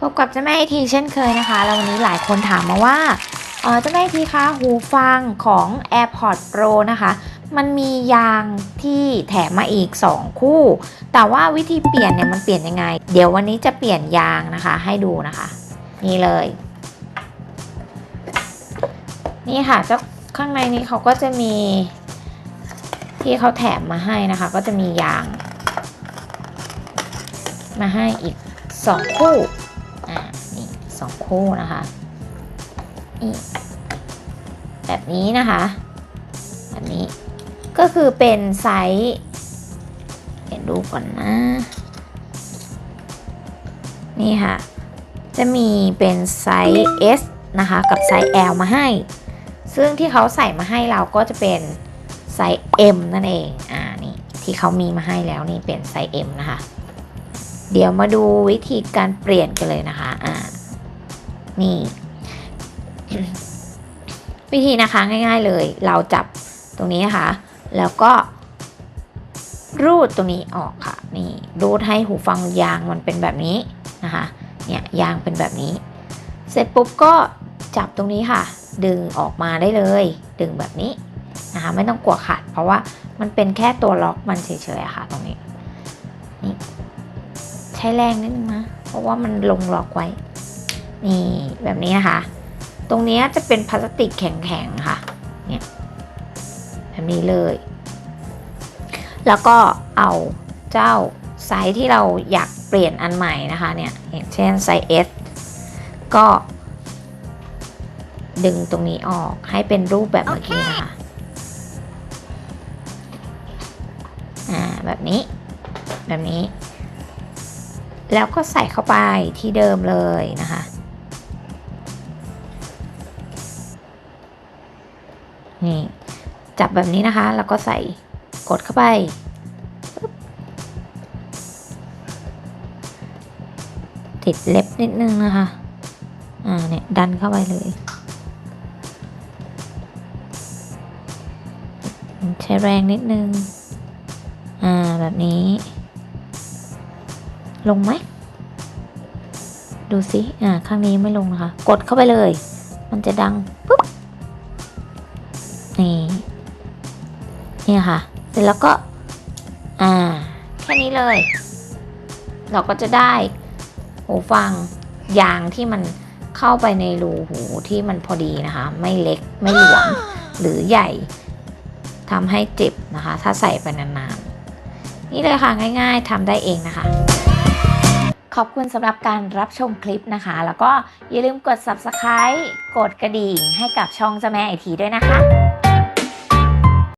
พบกับเจ้าแม่ไอทีเช่นเคยนะคะ แล้ววันนี้หลายคนถามมาว่าเจ้าแม่ไอทีคะหูฟังของ AirPods Pro นะคะ มันมียางที่แถมมาอีก 2 คู่ แต่ว่าวิธีเปลี่ยนเนี่ยมันเปลี่ยนยังไง เดี๋ยววันนี้จะเปลี่ยนยางนะคะให้ดูนะคะ นี่เลย นี่ค่ะเจ้าข้างในนี้เขาก็จะมีที่เขาแถมมาให้นะคะ ก็จะมียาง มาให้อีก 2 คู่ อ่านี่สองคู่นะคะนี่แบบนี้นะคะแบบนี้ก็คือเป็นไซส์เดี๋ยวดูก่อนนะ นี่ค่ะ จะมีเป็นไซส์ S นะคะ กับไซส์ L มาให้ ซึ่งที่เขาใส่มาให้เราก็จะเป็นไซส์ M นั่นเอง อ่า นี่ ที่เขามีมาให้แล้วนี่เป็นไซส์ M นะคะ เดี๋ยวมาดูวิธีการเปลี่ยนกันเลยนะคะ อ่า นี่ วิธีนะคะง่าย ๆเลย เราจับตรงนี้นะคะ แล้วก็ รูดตรงนี้ออกค่ะ นี่ รูดให้หูฟังยางมันเป็นแบบนี้นะคะ เนี่ยยางเป็นแบบนี้ เสร็จปุ๊บก็จับตรงนี้ค่ะ ดึงออกมาได้เลย ดึงแบบนี้นะคะไม่ต้องกลัวขาดเพราะว่ามันเป็นแค่ตัวล็อกมันเฉยๆค่ะ ตรงนี้ นี่ ใช้แรงนิดนึงนะ เพราะว่ามันลงล็อกไว้ นี่แบบนี้นะคะ ตรงนี้จะเป็นพลาสติกแข็งๆค่ะ เนี่ยแบบนี้เลย แล้วก็เอาเจ้าไซส์ที่เราอยากเปลี่ยนอันใหม่นะคะเนี่ยอย่างเช่นไซส์ S ก็ ดึงตรงนี้ออกให้เป็นรูปแบบเมื่อกี้นะคะอ่าแบบนี้ แบบนี้ แล้วก็ใส่เข้าไปที่เดิมเลยนะคะ นี่ จับแบบนี้นะคะ แล้วก็ใส่กดเข้าไป ติดเล็บนิดนึงนะคะ อ่าเนี่ย ดันเข้าไปเลย ใช้แรงนิดนึง อ่าแบบนี้ ลงไหม ดูสิอ่าข้างนี้ไม่ลงนะคะ กดเข้าไปเลย มันจะดังปุ๊บ นี่ เนี่ยค่ะ เสร็จแล้วก็ อ่า แค่นี้เลย เราก็จะได้หูฟังยางที่มันเข้าไปในรูหูที่มันพอดีนะคะ ไม่เล็กไม่หลวมหรือใหญ่ทำให้เจ็บนะคะ ถ้าใส่ไปนานๆ นี่เลยค่ะง่ายๆทำได้เองนะคะ ขอบคุณสำหรับการรับชมคลิปนะคะ แล้วก็อย่าลืมกด subscribe กดกระดิ่งให้กับช่องเจ้าแม่ไอทีด้วยนะคะ